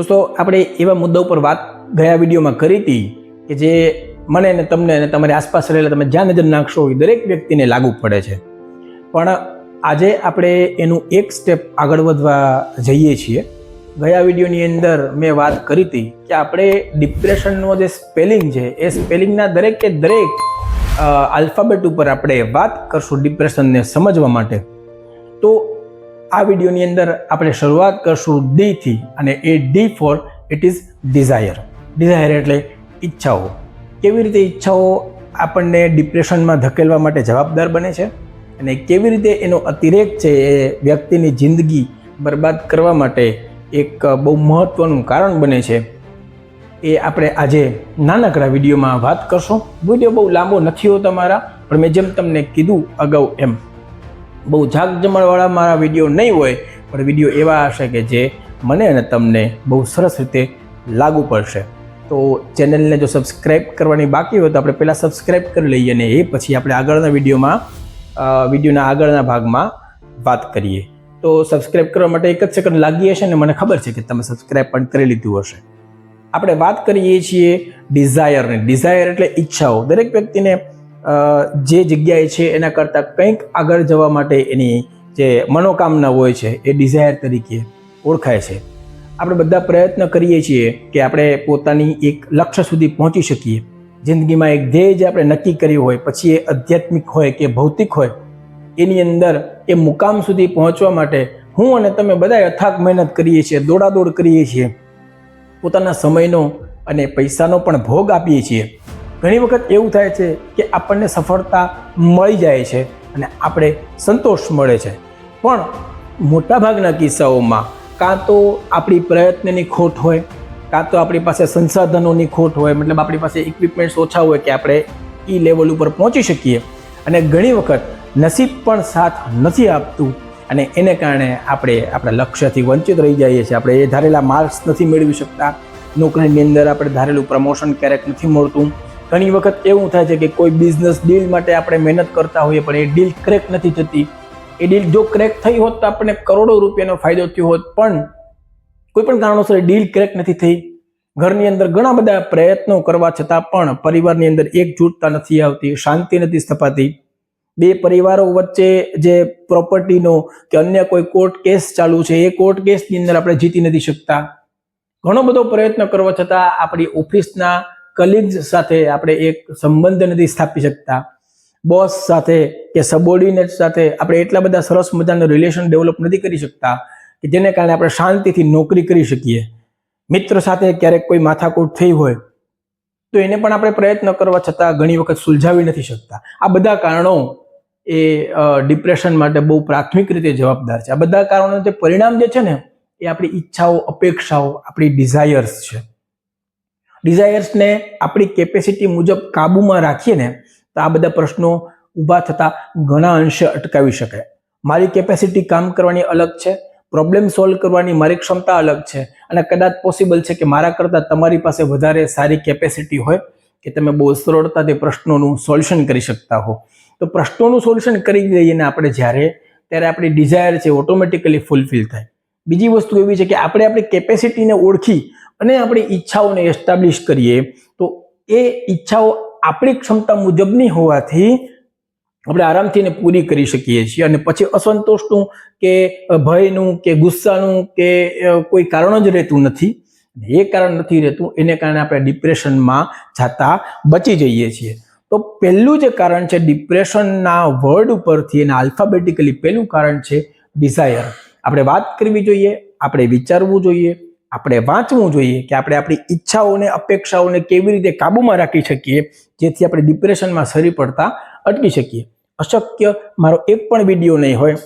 દોસ્તો, આપણે એવા મુદ્દા ઉપર વાત ગયા વિડીયોમાં કરી હતી કે જે મને ને તમને અને તમારી આસપાસ રહેલા તમે જ્યાં નજર નાખશો એ દરેક વ્યક્તિને લાગુ પડે છે. પણ આજે આપણે એનું એક સ્ટેપ આગળ વધવા જઈએ છીએ. ગયા વિડીયોની અંદર મેં વાત કરી હતી કે આપણે ડિપ્રેશનનો જે સ્પેલિંગ છે, એ સ્પેલિંગના દરેકે દરેક આલ્ફાબેટ ઉપર આપણે વાત કરશું ડિપ્રેશનને સમજવા માટે. તો આ વિડીયોની અંદર આપણે શરૂઆત કરશું ડીથી અને એ D for it is desire desire એટલે ઈચ્છાઓ. કેવી રીતે ઈચ્છાઓ આપણને ડિપ્રેશનમાં ધકેલવા માટે જવાબદાર બને છે અને કેવી રીતે એનો અતિરેક છે એ વ્યક્તિની જિંદગી બરબાદ કરવા માટે એક બહુ મહત્ત્વનું કારણ બને છે એ આપણે આજે નાનકડા વિડીયોમાં વાત કરશું. વીડિયો બહુ લાંબો નથી હોતો મારા પણ મેં જેમ તમને કીધું અગાઉ એમ. બહુ જાગજમણવાળા મારા વીડિયો નહીં હોય, પણ વીડિયો એવા હશે કે જે મને અને તમને બહુ સરસ રીતે લાગુ પડશે. તો ચેનલને જો સબસ્ક્રાઈબ કરવાની બાકી હોય તો આપણે પહેલાં સબસ્ક્રાઈબ કરી લઈએ અને એ પછી આપણે આગળના વિડીયોમાં વિડીયોના આગળના ભાગમાં વાત કરીએ. તો સબસ્ક્રાઈબ કરવા માટે એક જ સેકન્ડ લાગી હશે ને મને ખબર છે કે તમે સબસ્ક્રાઈબ પણ કરી લીધું હશે. આપણે વાત કરીએ છીએ ડિઝાયરની ડિઝાયર એટલે ઈચ્છાઓ. દરેક વ્યક્તિને જે જગ્યાએ છે એના કરતાં કંઈક આગળ જવા માટે એની જે મનોકામના હોય છે એ ડિઝાયર તરીકે ઓળખાય છે. આપણે બધા પ્રયત્ન કરીએ છીએ કે આપણે પોતાની એક લક્ષ્ય સુધી પહોંચી શકીએ. જિંદગીમાં એક ધ્યેય જે આપણે નક્કી કર્યું હોય, પછી એ આધ્યાત્મિક હોય કે ભૌતિક હોય, એની અંદર એ મુકામ સુધી પહોંચવા માટે હું અને તમે બધા અથાક મહેનત કરીએ છીએ, દોડાદોડ કરીએ છીએ. પોતાના સમયનો અને પૈસાનો પણ ભોગ આપીએ છીએ. ઘણી વખત એવું થાય છે કે આપણને સફળતા મળી જાય છે અને આપણે સંતોષ મળે છે. પણ મોટાભાગના કિસ્સાઓમાં કાં તો આપણી પ્રયત્નની ખોટ હોય, કાં તો આપણી પાસે સંસાધનોની ખોટ હોય, મતલબ આપણી પાસે ઇક્વિપમેન્ટ્સ ઓછા હોય કે આપણે એ લેવલ ઉપર પહોંચી શકીએ. અને ઘણી વખત નસીબ પણ સાથ નથી આપતું અને એને કારણે આપણે આપણા લક્ષ્યથી વંચિત રહી જઈએ છીએ. આપણે એ ધારેલા માર્ક્સ નથી મેળવી શકતા. નોકરીની અંદર આપણે ધારેલું પ્રમોશન ક્યારેક નથી મળતું. ઘણી વખત એવું થાય છે કે કોઈ બિઝનેસ ડીલ માટે આપણે મહેનત કરતા હોઈએ પણ એ ડીલ ક્રેક નથી થતી. એ ડીલ જો ક્રેક થઈ હોત તો આપણને કરોડો રૂપિયાનો ફાયદો થયો હોત, પણ કોઈ પણ કારણોસર ડીલ ક્રેક નથી થઈ. ઘરની અંદર ઘણા બધા પ્રયત્નો કરવા છતાં પણ પરિવારની અંદર એકજૂટતા નથી આવતી, શાંતિ નથી સ્થપાતી. બે પરિવારો વચ્ચે જે પ્રોપર્ટીનો કે અન્ય કોઈ કોર્ટ કેસ ચાલુ છે, એ કોર્ટ કેસની અંદર આપણે જીતી નથી શકતા. ઘણો બધો પ્રયત્ન કરવા છતાં આપણી ઓફિસના કલીગ્સ સાથે આપણે એક સંબંધ નથી સ્થાપી શકતા. બોસ સાથે કે સબોર્ડિનેટ સાથે આપણે એટલા બધા સરસ મજાનું રિલેશન ડેવલપ નથી કરી શકતા કે જેને કારણે આપણે શાંતિથી નોકરી કરી શકીએ. મિત્ર સાથે ક્યારેક કોઈ માથાકૂટ થઈ હોય તો એને પણ આપણે પ્રયત્ન કરવા છતાં ઘણી વખત સુલઝાવી નથી શકતા. આ બધા કારણો એ ડિપ્રેશન માટે બહુ પ્રાથમિક રીતે જવાબદાર છે. આ બધા કારણો જે પરિણામ જે છે ને, એ આપણી ઈચ્છાઓ, અપેક્ષાઓ, આપણી ડિઝાયર્સ છે. ડિઝાયર્સને આપણી કેપેસિટી મુજબ કાબૂમાં રાખીએ ને તો આ બધા પ્રશ્નો ઊભા થતા ઘણા અંશે અટકાવી શકાય. મારી કેપેસિટી કામ કરવાની અલગ છે પ્રોબ્લેમ સોલ્વ કરવાની મારી ક્ષમતા અલગ છે અને કદાચ પોસિબલ છે કે મારા કરતાં તમારી પાસે વધારે સારી કેપેસિટી હોય કે તમે બહુ સરળતાથી પ્રશ્નોનું સોલ્યુશન કરી શકતા હો. તો પ્રશ્નોનું સોલ્યુશન કરી દઈએ ને આપણે જ્યારે, ત્યારે આપણી ડિઝાયર છે ઓટોમેટિકલી ફૂલફિલ થાય. બીજી વસ્તુ એવી છે કે આપણે આપણી કેપેસિટીને ઓળખી અને આપણી ઈચ્છાઓને એસ્ટાબ્લિશ કરીએ, તો એ ઈચ્છાઓ આપણી ક્ષમતા મુજબની હોવાથી આપણે આરામથી એને પૂરી કરી શકીએ છીએ. અને પછી અસંતોષનું કે ભયનું કે ગુસ્સાનું કે કોઈ કારણ જ રહેતું નથી. એ કારણ નથી રહેતું, એને કારણે આપણે ડિપ્રેશનમાં જતા બચી જઈએ છીએ. તો પહેલું જે કારણ છે, ડિપ્રેશનના વર્ડ ઉપરથી એના આલ્ફાબેટિકલી પહેલું કારણ છે ડિઝાયર આપણે વાત કરવી જોઈએ, આપણે વિચારવું જોઈએ, આપણે વાંચવું જોઈએ કે આપણે આપણી ઈચ્છાઓને, અપેક્ષાઓને કેવી રીતે કાબૂમાં રાખી શકીએ, જેથી આપણે ડિપ્રેશનમાં સરી પડતા અટકી શકીએ. અશક્ય મારો એક પણ વીડિયો નહીં હોય.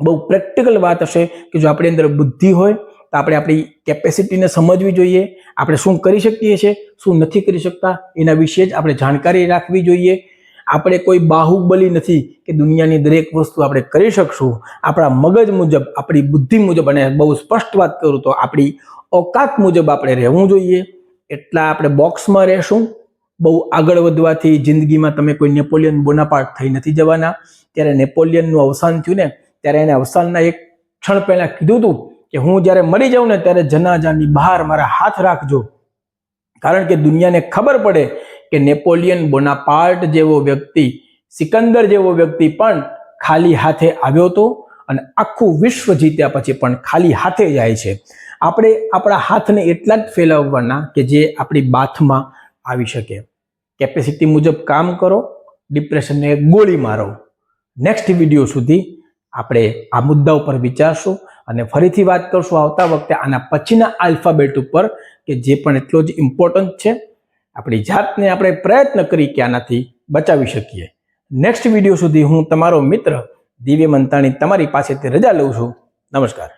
બહુ પ્રેક્ટિકલ વાત હશે કે જો આપણી અંદર બુદ્ધિ હોય, તો આપણે આપણી કેપેસિટીને સમજવી જોઈએ, આપણે શું કરી શકીએ છીએ, શું નથી કરી શકતા, એના વિશે જ આપણે જાણકારી રાખવી જોઈએ. આપણે કોઈ બાહુબલી નથી કે દુનિયાની દરેક વસ્તુ આપણે કરી શકશું. આપણા મગજ મુજબ, આપણી બુદ્ધિ મુજબ અને બહુ સ્પષ્ટ વાત કરું તો આપણી ઓકાત મુજબ આપણે રહેવું જોઈએ. એટલા આપણે બોક્સમાં રહેશું. બહુ આગળ વધવાથી જિંદગીમાં તમે કોઈ નેપોલિયન બોનાપાર્ટ થઈ નથી જવાના. ત્યારે નેપોલિયનનું અવસાન થયું ને, ત્યારે એને અવસાનના એક ક્ષણ પહેલાં કીધું હતું કે હું જ્યારે મરી જાઉં ને, ત્યારે જનાજાની બહાર મારા હાથ રાખજો. કારણ કે દુનિયાને ખબર પડે કે નેપોલિયન બોનાપાર્ટ જેવો વ્યક્તિ, સિકંદર જેવો વ્યક્તિ પણ ખાલી હાથે આવ્યો હતો અને આખું વિશ્વ જીત્યા પછી પણ ખાલી હાથે જાય છે. આપણે આપણા હાથને એટલા જ ફેલાવવાના કે જે આપણી બાથમાં આવી શકે. કેપેસિટી મુજબ કામ કરો, ડિપ્રેશનને ગોળી મારો. નેક્સ્ટ વીડિયો સુધી આપણે આ મુદ્દા ઉપર વિચારશું અને ફરીથી વાત કરશું આવતા વખતે આના પછીના આલ્ફાબેટ ઉપર કે જે પણ એટલો જ ઇમ્પોર્ટન્ટ છે. આપણી જાતને આપણે પ્રયત્ન કરી કે આનાથી બચાવી શકીએ. નેક્સ્ટ વીડિયો સુધી હું તમારો મિત્ર દિવ્ય મંતાણી તમારી પાસેથી રજા લઉં છું. નમસ્કાર.